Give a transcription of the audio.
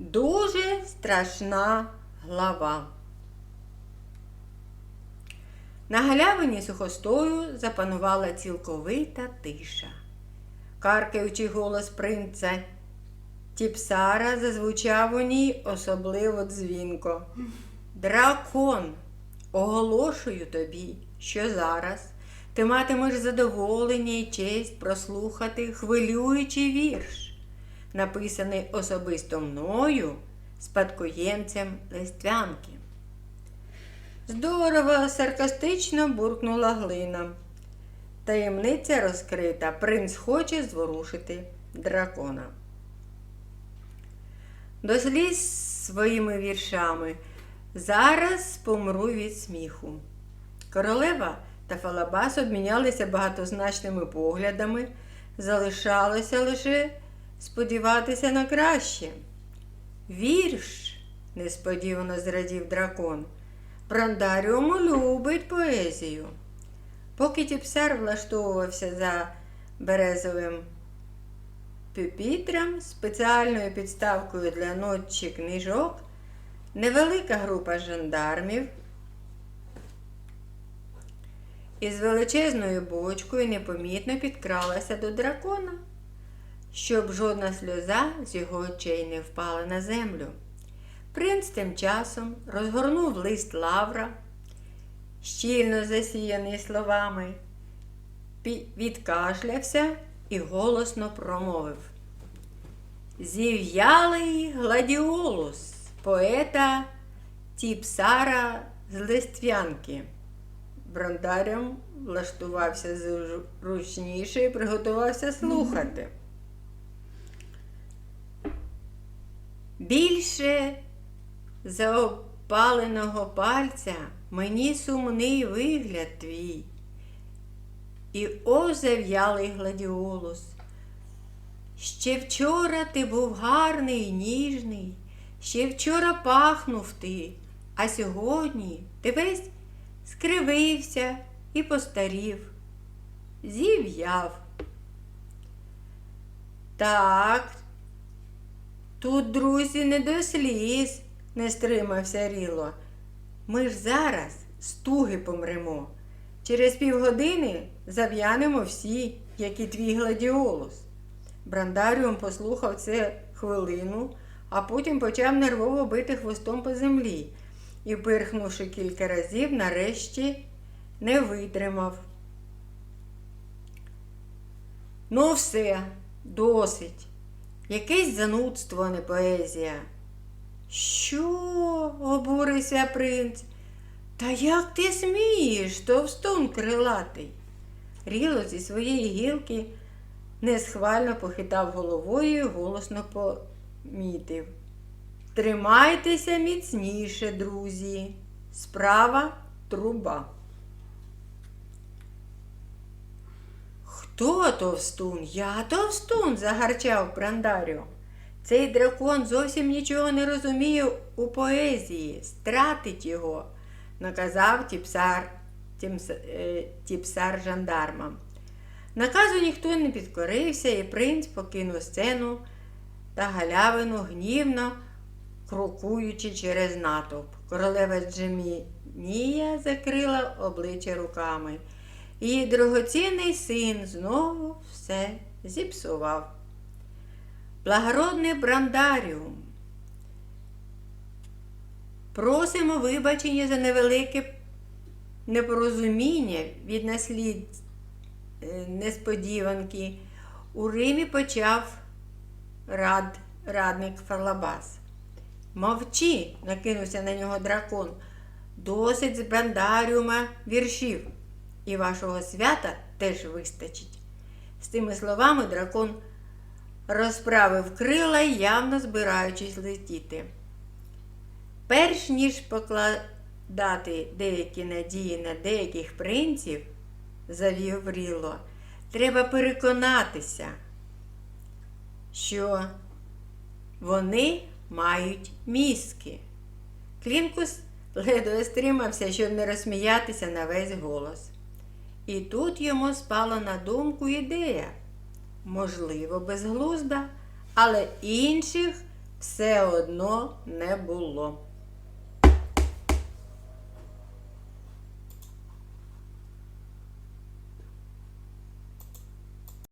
Дуже страшна глава. На галявині сухостою запанувала цілковита тиша. Каркаючий голос принца Тіпсара зазвучав у ній особливо дзвінко. Дракон, оголошую тобі, що зараз ти матимеш задоволення і честь прослухати хвилюючий вірш, написаний особисто мною, спадкоємцем листвянки. Здорово, саркастично буркнула глина. Таємниця розкрита. Принц хоче зворушити дракона. До сліз своїми віршами. Зараз помру від сміху. Королева та Фалабас обмінялися багатозначними поглядами. Залишалося лише сподіватися на краще. Вірш, несподівано зрадів дракон. Брандаріум любить поезію. Поки Тіпсар влаштовувався за березовим пюпітром, спеціальною підставкою для ночі книжок, невелика група жандармів із величезною бочкою непомітно підкралася до дракона, щоб жодна сльоза з його очей не впала на землю. Принц тим часом розгорнув лист лавра, щільно засіяний словами, відкашлявся і голосно промовив. Зів'ялий гладіолус поета Тіпсара з Листвянки. Брондарем влаштувався зручніше і приготувався слухати. Більше за опаленого пальця мені сумний вигляд твій. І о зав'ялий гладіолус. Ще вчора ти був гарний і ніжний, ще вчора пахнув ти, а сьогодні ти весь скривився і постарів, зів'яв. Так, тут, друзі, не до сліз, не стримався Ріло. Ми ж зараз стуги помремо. Через півгодини зав'янемо всі, як і твій гладіолус. Брандаріум послухав це хвилину, а потім почав нервово бити хвостом по землі і, пирхнувши кілька разів, нарешті не витримав. Ну, все, досить. Якесь занудство, а не поезія. Що? обурився принц. Та як ти смієш, товстун крилатий? Ріло зі своєї гілки несхвально похитав головою і голосно помітив. Тримайтеся міцніше, друзі. Справа труба. Хто товстун? Я товстун, загарчав Брандаріо. Цей дракон зовсім нічого не розуміє у поезії, стратить його, наказав тіпсар, е, тіпсар жандармам. Наказу ніхто не підкорився, і принц покинув сцену та галявину гнівно крокуючи через натовп. Королева Джемінія закрила обличчя руками. Її дорогоцінний син знову все зіпсував. Благородний Брандаріум. Просимо вибачення за невелике непорозуміння від наслід е, несподіванки. У Римі почав рад, радник Фарлабас. Мовчи, накинувся на нього дракон. Досить з Брандаріума віршів. І вашого свята теж вистачить. З тими словами дракон розправив крила, явно збираючись летіти. Перш ніж покладати деякі надії на деяких принців, завів Ріло, треба переконатися, що вони мають мізки. Клінкус ледве стримався, щоб не розсміятися на весь голос. І тут йому спала на думку ідея, можливо, безглузда, але інших все одно не було.